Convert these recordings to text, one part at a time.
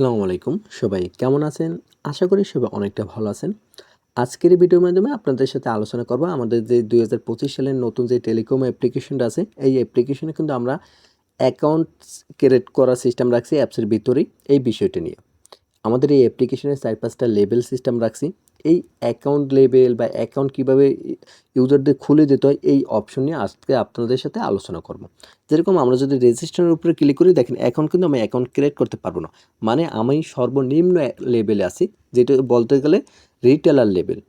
আসসালামু আলাইকুম। সবাই কেমন আছেন? আশা করি সবাই অনেকটা ভালো আছেন। আজকের ভিডিওর মাধ্যমে আপনাদের সাথে আলোচনা করব আমাদের যে দুই হাজার পঁচিশ সালের নতুন যে টেলিকম অ্যাপ্লিকেশনটা আছে, এই অ্যাপ্লিকেশনে কিন্তু আমরা অ্যাকাউন্ট ক্রিয়েট করার সিস্টেম রাখছি অ্যাপসের ভিতরেই, এই বিষয়টি নিয়ে। আমাদের এই অ্যাপ্লিকেশনের চার পাঁচটা লেভেল সিস্টেম রাখছি। এই অ্যাকাউন্ট লেভেল বা অ্যাকাউন্ট কীভাবে ইউজারদের খুলে দিতে হয়, এই অপশন নিয়ে আজকে আপনাদের সাথে আলোচনা করব। যেরকম আমরা যদি রেজিস্ট্রেশনের উপরে ক্লিক করি, দেখেন অ্যাকাউন্ট কিন্তু আমি অ্যাকাউন্ট ক্রিয়েট করতে পারব না। মানে আমি সর্বনিম্ন লেভেলে আছি, যেটা বলতে গেলে রিটেলার লেভেল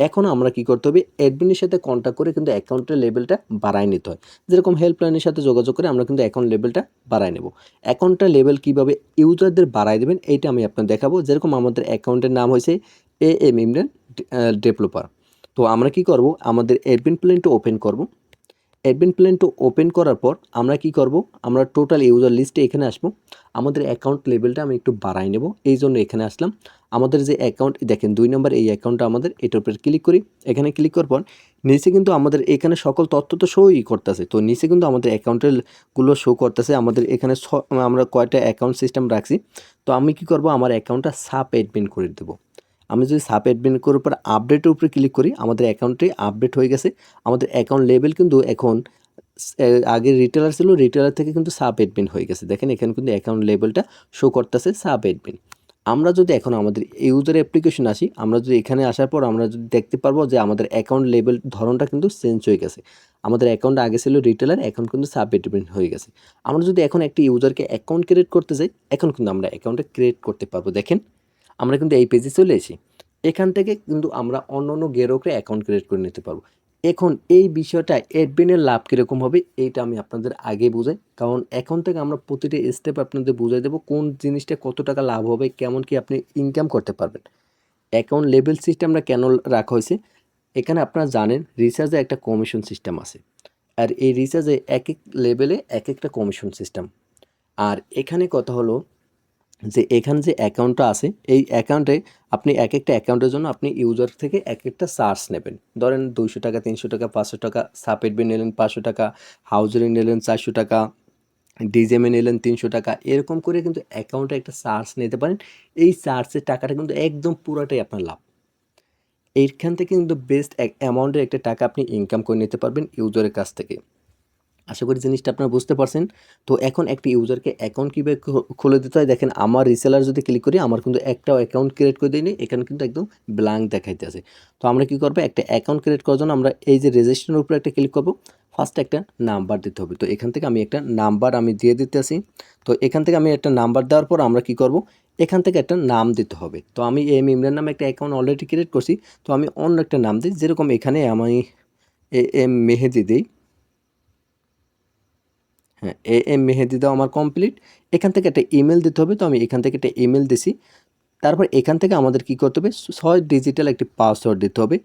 এখন আমরা কি করতে হবে? অ্যাডমিনের সাথে কন্ট্যাক্ট করে কিন্তু অ্যাকাউন্টের লেভেলটা বাড়ায় নিতে হয়। যেরকম হেল্পলাইনের সাথে যোগাযোগ করে আমরা কিন্তু অ্যাকাউন্ট লেভেলটা বাড়ায় নেব। অ্যাকাউন্টটা লেভেল কীভাবে ইউজারদের বাড়ায় দেবেন, এইটা আমি আপনার দেখাবো। যেরকম আমাদের অ্যাকাউন্টের নাম হয়েছে এ এম ইমরান ডেভেলপার তো আমরা কি করব? আমাদের অ্যাডমিন প্ল্যানটা ওপেন করব। অ্যাডমিন প্ল্যানটা ওপেন করার পর আমরা কি করব? আমরা টোটাল ইউজার লিস্টে এখানে আসব। আমাদের অ্যাকাউন্ট লেভেলটা আমি একটু বাড়াই নেব। এই জন্য এখানে আসলাম। আমাদের যে অ্যাকাউন্ট দেখেন দুই নম্বর এই অ্যাকাউন্টটা আমাদের, এটার উপরে ক্লিক করি। এখানে ক্লিক করার পর নিচে কিন্তু আমাদের এখানে সকল তথ্য তো শোই করতেছে। তো নিচে কিন্তু আমাদের অ্যাকাউন্টেরগুলো শো করতেছে। আমাদের এখানে আমরা কয়টা অ্যাকাউন্ট সিস্টেম রাখছি। তো আমি কি করব? আমার অ্যাকাউন্টটা সাব অ্যাডমিন করে দেবো। আমি যদি সাব অ্যাডমিন করার পর আপডেটের উপরে ক্লিক করি, আমাদের অ্যাকাউন্টে আপডেট হয়ে গেছে। আমাদের অ্যাকাউন্ট লেভেল কিন্তু এখন আগে রিটেলার ছিল রিটেলার থেকে কিন্তু সাব অ্যাডমিন হয়ে গেছে। দেখেন, এখানে কিন্তু অ্যাকাউন্ট লেভেলটা শো করতেছে সাব অ্যাডমিন আমরা যদি এখন আমাদের ইউজার অ্যাপ্লিকেশন আসি, আমরা যদি এখানে আসার পর আমরা যদি দেখতে পারব যে আমাদের অ্যাকাউন্ট লেভেল ধরনটা কিন্তু চেঞ্জ হয়ে গেছে। আমাদের অ্যাকাউন্ট আগে ছিল রিটেলার এখন কিন্তু সাব অ্যাডমিন হয়ে গেছে। আমরা যদি এখন একটি ইউজারকে অ্যাকাউন্ট ক্রিয়েট করতে চাই এখন কিন্তু আমরা অ্যাকাউন্টটা ক্রিয়েট করতে পারব। দেখেন আমরা কিন্তু এই পেজে চলে এসেছি। এখান থেকে কিন্তু আমরা অন্য অন্য গেরোকে অ্যাকাউন্ট ক্রিয়েট করে নিতে পারব। এখন এই বিষয়টা অ্যাডমিনের লাভ কীরকম হবে, এইটা আমি আপনাদের আগে বুঝাই। কারণ এখন থেকে আমরা প্রতিটি স্টেপ আপনাদের বুঝাই দেবো, কোন জিনিসটা কত টাকা লাভ হবে, কেমন কি আপনি ইনকাম করতে পারবেন। অ্যাকাউন্ট লেভেল সিস্টেমটা কেন রাখা হয়েছে? এখানে আপনারা জানেন রিচার্জে একটা কমিশন সিস্টেম আছে। আর এই রিচার্জে এক এক লেভেলে এক একটা কমিশন সিস্টেম আর এখানে কথা হলো যে এখানে যে অ্যাকাউন্টটা আছে, এই অ্যাকাউন্টে আপনি এক একটা অ্যাকাউন্টের জন্য আপনি ইউজার থেকে এক একটা চার্জ নেবেন। ধরেন দুইশো টাকা, তিনশো টাকা, পাঁচশো টাকা সাপেট সাপেটবি নিলেন পাঁচশো টাকা, হাউজারি নিলেন চারশো টাকা ডিজেমে নিলেন তিনশো টাকা, এরকম করে কিন্তু অ্যাকাউন্টে একটা চার্জ নিতে পারেন। এই চার্জের টাকাটা কিন্তু একদম পুরোটাই আপনার লাভ। এইখান থেকে কিন্তু বেস্ট অ্যামাউন্টের একটা টাকা আপনি ইনকাম করে নিতে পারবেন ইউজারের কাছ থেকে। আশা করি জিনিসটা আপনারা বুঝতে পারছেন। তো এখন একটি ইউজারকে অ্যাকাউন্ট কীভাবে খুলে দিতে হয়? দেখেন, আমার রিসেলার যদি ক্লিক করি, আমার কিন্তু একটাও অ্যাকাউন্ট ক্রিয়েট করে দিইনি এখানে কিন্তু একদম ব্ল্যাঙ্ক দেখাইতে আছে। তো আমরা কী করব? একটা অ্যাকাউন্ট ক্রিয়েট করার জন্য আমরা এই যে রেজিস্ট্রেশনের উপরে একটা ক্লিক করব। ফার্স্ট একটা নাম্বার দিতে হবে। তো এখান থেকে আমি একটা নাম্বার আমি দিয়ে দিতে আসি তো এখান থেকে আমি একটা নাম্বার দেওয়ার পর আমরা কি করব? এখান থেকে একটা নাম দিতে হবে। তো আমি এম ইমরান নামে একটা অ্যাকাউন্ট অলরেডি ক্রিয়েট করছি। তো আমি অন্য একটা নাম দিই। যেরকম এখানে আমি এ এম মেহেদি দিই। হ্যাঁ এ এম মেহেদি দাও আমার কমপ্লিট এখান থেকে একটা ইমেল দিতে হবে, তো আমি এখান থেকে একটা ইমেল দিছি। তারপর এখান থেকে আমাদের কি করতে হবে? ছয় ডিজিটাল একটি পাসওয়ার্ড দিতে হবে।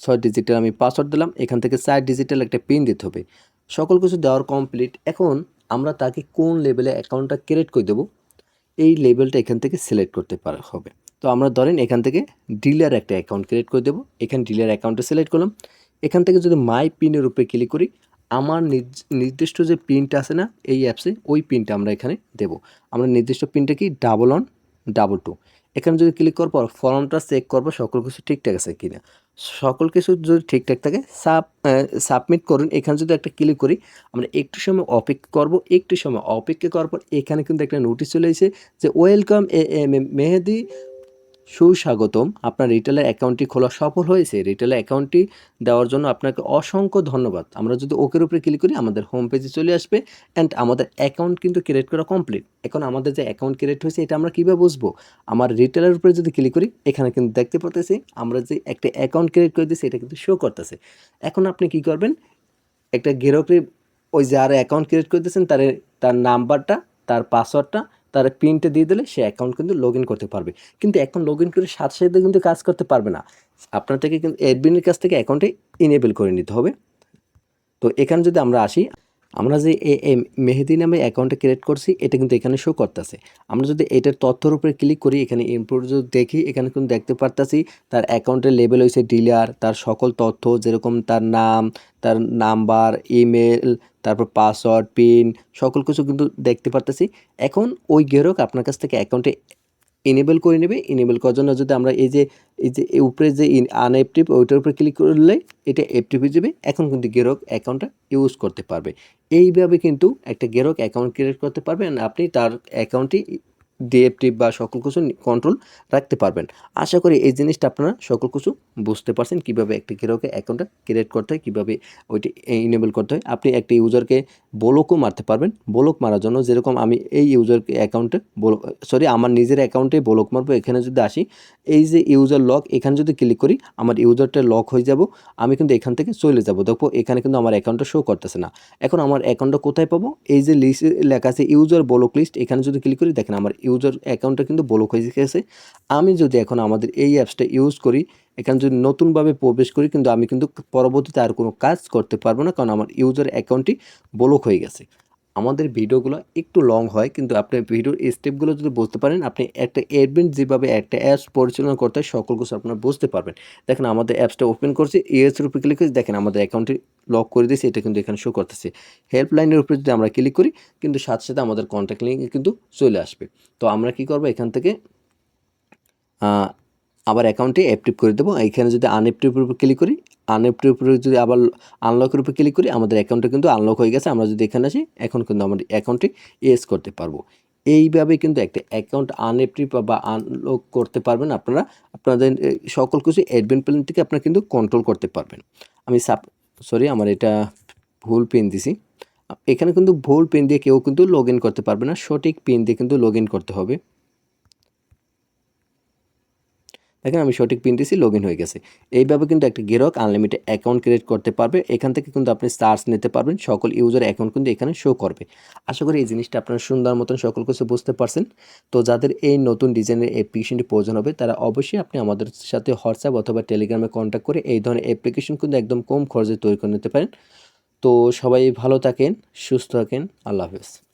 ছয় ডিজিটাল আমি পাসওয়ার্ড দিলাম, এখান থেকে চার ডিজিটাল একটা পিন দিতে হবে। সকল কিছু দেওয়ার কমপ্লিট এখন আমরা তাকে কোন লেভেলে অ্যাকাউন্টটা ক্রিয়েট করে দেবো? এই লেভেলটা এখান থেকে সিলেক্ট করতে পারা হবে। তো আমরা ধরেন এখান থেকে ডিলার একটা অ্যাকাউন্ট ক্রিয়েট করে দেবো। এখানে ডিলার অ্যাকাউন্টটা সিলেক্ট করলাম। এখান থেকে যদি মাই পিনের উপরে ক্লিক করি আমার নির্দিষ্ট যে পিনটা আছে না, এই অ্যাপসে ওই পিনটা আমরা এখানে দেবো। আমরা নির্দিষ্ট পিনটা কি? ডাবল ওয়ান ডাবল টু এখানে যদি ক্লিক করার পর ফর্মটা চেক করব সকল কিছু ঠিকঠাক আছে কি না সকল কিছু যদি ঠিকঠাক থাকে সাব সাবমিট করুন। এখানে যদি একটা ক্লিক করি, আমরা একটু সময় অপেক্ষা করব। একটু সময় অপেক্ষা করার পর এখানে কিন্তু একটা নোটিশ চলে এসেছে যে welcome A M M Mehedi সুস্বাগতম। আপনার রিটেলার অ্যাকাউন্টটি খোলা সফল হয়েছে। রিটেলার অ্যাকাউন্টটি দেওয়ার জন্য আপনাকে অসংখ্য ধন্যবাদ। আমরা যদি ওকের উপরে ক্লিক করি, আমাদের হোম পেজে চলে আসবে অ্যান্ড আমাদের অ্যাকাউন্ট কিন্তু ক্রিয়েট করা কমপ্লিট এখন আমাদের যে অ্যাকাউন্ট ক্রিয়েট হয়েছে, এটা আমরা কীভাবে বুঝব? আমার রিটেলার উপরে যদি ক্লিক করি, এখানে কিন্তু দেখতে পারতেছি আমরা যে একটা অ্যাকাউন্ট ক্রিয়েট করে দিয়েছি, এটা কিন্তু শো করতেছে। এখন আপনি কি করবেন? একটা গ্রাহককে ওই যার অ্যাকাউন্ট ক্রিয়েট করে দিয়েছেন, তার তার নাম্বারটা তার পাসওয়ার্ডটা তার পিনটা দিয়ে দিলে সে অ্যাকাউন্ট কিন্তু লগ ইন করতে পারবে। কিন্তু এখন লগ ইন করে সাথে সাথে কিন্তু কাজ করতে পারবে না। আপনার থেকে কিন্তু অ্যাডমিনের কাছ থেকে অ্যাকাউন্টে ইনেবল করে নিতে হবে। তো এখানে যদি আমরা আসি আমরা যে এ এ, মেহেদি নামে অ্যাকাউন্টটা ক্রিয়েট করছি, এটা কিন্তু এখানে শো করতেছে। আমরা যদি এটার তথ্যর উপরে ক্লিক করি, এখানে ইম্পোর্ট যদি দেখি, এখানে কিন্তু দেখতে পারতাছি তার অ্যাকাউন্টের লেভেল হয়েছে ডিলার তার সকল তথ্য যেরকম তার নাম, তার নাম্বার ইমেল তারপর পাসওয়ার্ড পিন সকল কিছু কিন্তু দেখতে পারতেছি। এখন ওই গ্রাহক আপনার কাছ থেকে অ্যাকাউন্টে ইনেবল করে নেবে এনেবেল করার জন্য যদি আমরা এই যে এই যে উপরে যে আনএক্টিভ ওইটার উপরে ক্লিক করলে এটা অ্যাক্টিভ হয়ে যাবে। এখন কিন্তু গেরক অ্যাকাউন্টটা ইউজ করতে পারবে। এইভাবে কিন্তু একটা গেরক অ্যাকাউন্ট ক্রিয়েট করতে পারবেন। আপনি তার অ্যাকাউন্টটি ডিএফটি বা সকল কিছু কন্ট্রোল রাখতে পারবেন। আশা করি এই জিনিসটা আপনারা সকল কিছু বুঝতে পারছেন কীভাবে একটা গ্রাহকের অ্যাকাউন্টটা ক্রিয়েট করতে হয়, কীভাবে ওইটি ইনেবল করতে হয়। আপনি একটা ইউজারকে বলকও মারতে পারবেন। বলক মারার জন্য যেরকম আমি এই ইউজার অ্যাকাউন্টে সরি আমার নিজের অ্যাকাউন্টে বলক মারবো, এখানে যদি আসি, এই যে ইউজার লক এখানে যদি ক্লিক করি, আমার ইউজারটা লক হয়ে যাব, আমি কিন্তু এখান থেকে চলে যাব। দেখো এখানে কিন্তু আমার অ্যাকাউন্টটা শো করতেছে না। এখন আমার অ্যাকাউন্টটা কোথায় পাবো? এই যে লিস্ট লেখা আছে ইউজার বলক লিস্ট এখানে যদি ক্লিক করি, দেখেন আমার ইউজার অ্যাকাউন্টটা কিন্তু ব্লক হয়ে গেছে। আমি যদি এখন আমাদের এই অ্যাপসটা ইউজ করি, এখানে যদি নতুনভাবে প্রবেশ করি, কিন্তু আমি কিন্তু পরবর্তীতে আর কোনো কাজ করতে পারব না, কারণ আমার ইউজার অ্যাকাউন্টটি ব্লক হয়ে গেছে। আমাদের ভিডিওগুলো একটু লং হয়, কিন্তু আপনি ভিডিওর স্টেপগুলো যদি বুঝতে পারেন, আপনি একটা অ্যাডমিন যেভাবে একটা অ্যাপস পরিচালনা করতে হয়, সকল কিছু আপনারা বুঝতে পারবেন। দেখেন, আমাদের অ্যাপসটা ওপেন করছি ইএসের উপরে ক্লিক করে দেখেন আমাদের অ্যাকাউন্টটি লক করে দিয়েছে, এটা কিন্তু এখানে শো করতেছে। হেল্পলাইনের উপরে যদি আমরা ক্লিক করি, কিন্তু সাথে সাথে আমাদের কন্ট্যাক্ট লিঙ্ক কিন্তু চলে আসবে। তো আমরা কি করব? এখান থেকে আবার অ্যাকাউন্টে অ্যাক্টিভ করে দেবো। এখানে যদি আনএক্টিভের উপর ক্লিক করি আনএক্টিভ উপরে যদি আবার আনলকের উপরে ক্লিক করি, আমাদের অ্যাকাউন্টটা কিন্তু আনলক হয়ে গেছে। আমরা যদি এখানে আসি, এখন কিন্তু আমাদের অ্যাকাউন্টটি এস করতে পারব। এইভাবে কিন্তু একটা অ্যাকাউন্ট আনএক্টিভ বা আনলক করতে পারবেন আপনারা। আপনাদের সকল কিছু অ্যাডমিন প্ল্যান থেকে আপনারা কিন্তু কন্ট্রোল করতে পারবেন। আমি সাপ সরি আমার এটা ভুল পেন দিছি। এখানে কিন্তু ভুল পেন দিয়ে কেউ কিন্তু লগ করতে পারবে না। সঠিক পেন দিয়ে কিন্তু লগ করতে হবে। দেখেন আমি সঠিক পিন দিয়েছি লগ হয়ে গেছে। এইভাবে কিন্তু একটা গেরক আনলিমিটেড অ্যাকাউন্ট ক্রিয়েট করতে পারবে। এখান থেকে কিন্তু আপনি সার্চ নিতে পারবেন, সকল ইউজার অ্যাকাউন্ট কিন্তু এখানে শো করবে। আশা করি এই জিনিসটা আপনারা সুন্দর মতন সকল কিছু বুঝতে পারছেন। তো যাদের এই নতুন ডিজাইনের অ্যাপ্লিকেশনটি প্রয়োজন হবে, তারা অবশ্যই আপনি আমাদের সাথে হোয়াটসঅ্যাপ অথবা টেলিগ্রামে কন্ট্যাক্ট করে এই ধরনের অ্যাপ্লিকেশন কিন্তু একদম কম খরচে তৈরি করে নিতে পারেন। তো সবাই ভালো থাকেন, সুস্থ থাকেন, আল্লাহ হাফেজ।